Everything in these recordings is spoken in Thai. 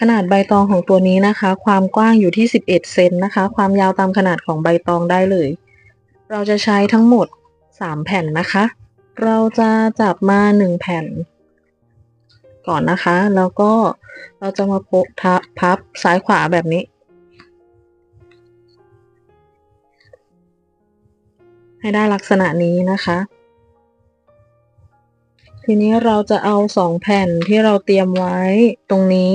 ขนาดใบตองของตัวนี้นะคะ ความกว้างอยู่ที่ 11 เซนนะคะ ความยาวตามขนาดของใบตองได้เลย เราจะใช้ทั้งหมด 3 แผ่นนะคะ เราจะจับมา 1 แผ่น ก่อนนะคะ แล้วก็เราจะมาโปะทับพับซ้ายขวาแบบนี้ ให้ได้ลักษณะนี้นะคะ ทีนี้เราจะเอาสองแผ่นที่เราเตรียมไว้ตรงนี้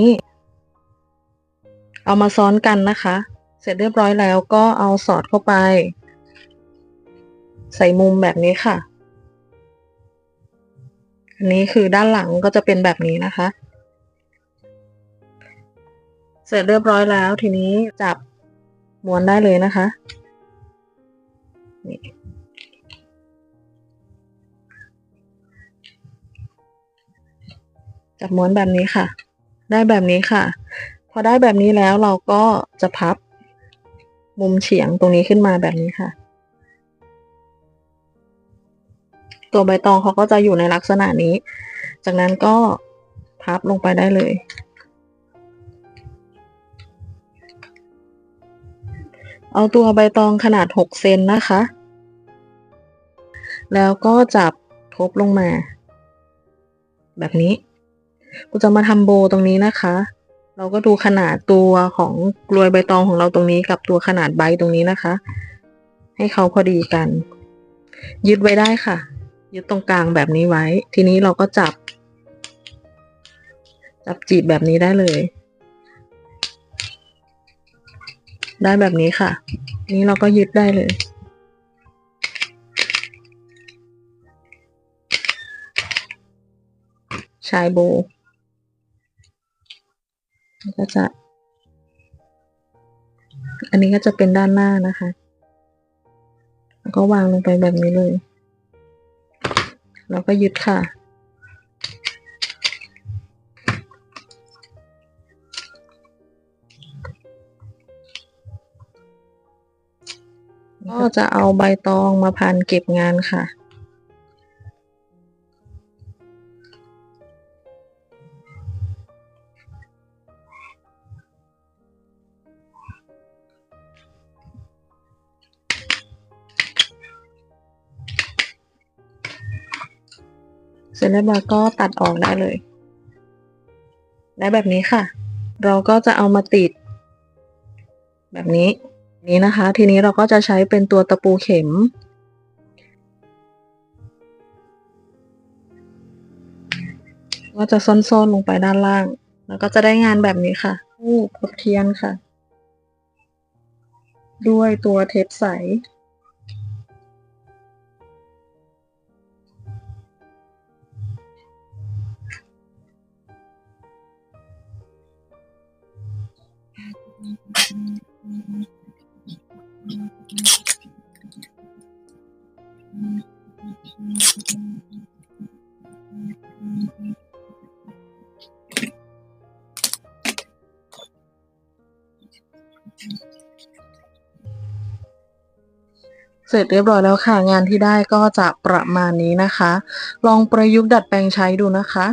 เอามาซ้อนกันนะคะ เสร็จเรียบร้อยแล้วก็เอาสอดเข้าไป ใส่มุมแบบนี้ค่ะ อันนี้คือด้านหลังก็จะเป็นแบบนี้นะคะ เสร็จเรียบร้อยแล้วทีนี้จับม้วนได้เลยนะคะนี่ จับม้วนแบบนี้ค่ะ ได้แบบนี้ค่ะ พอได้แบบนี้แล้วเราก็จะพับมุมเฉียงตรงนี้ขึ้นมาแบบนี้ค่ะ ตัวใบตองเขาก็จะอยู่ในลักษณะนี้ จากนั้นก็พับลงไปได้เลย เอาตัวใบตองขนาด 6 เซนนะคะ แล้วก็จับทบลงมา แบบนี้ กูจะมาทำโบตรงนี้นะคะ เราก็ดูขนาดตัวของกลวยใบตองของเราตรงนี้กับตัวขนาดใบตรงนี้นะคะ ให้เขาพอดีกัน ยึดไว้ได้ค่ะ ยึดตรงกลางแบบนี้ไว้ ทีนี้เราก็จับ จับจีบแบบนี้ได้เลย ได้แบบนี้ค่ะ นี้เราก็ยึดได้เลยชายโบ ก็จะ อันนี้ก็จะเป็นด้านหน้านะคะ แล้วก็วางลงไปแบบนี้เลย แล้วก็ยึดค่ะ ก็จะเอาใบตองมาพันเก็บงานค่ะ เสร็จแล้วเราก็ตัดออกได้เลยได้แบบนี้ค่ะ เราก็จะเอามาติด แบบนี้นี้นะคะ ทีนี้เราก็จะใช้เป็นตัวตะปูเข็ม ก็จะซ่อนๆลงไปด้านล่าง แล้วก็จะได้งานแบบนี้ค่ะรูปพบเทียนค่ะ ด้วยตัวเทปใส เสร็จเรียบร้อยแล้วค่ะ งานที่ได้ก็จะประมาณนี้นะคะ ลองประยุกต์ดัดแปลงใช้ดูนะคะ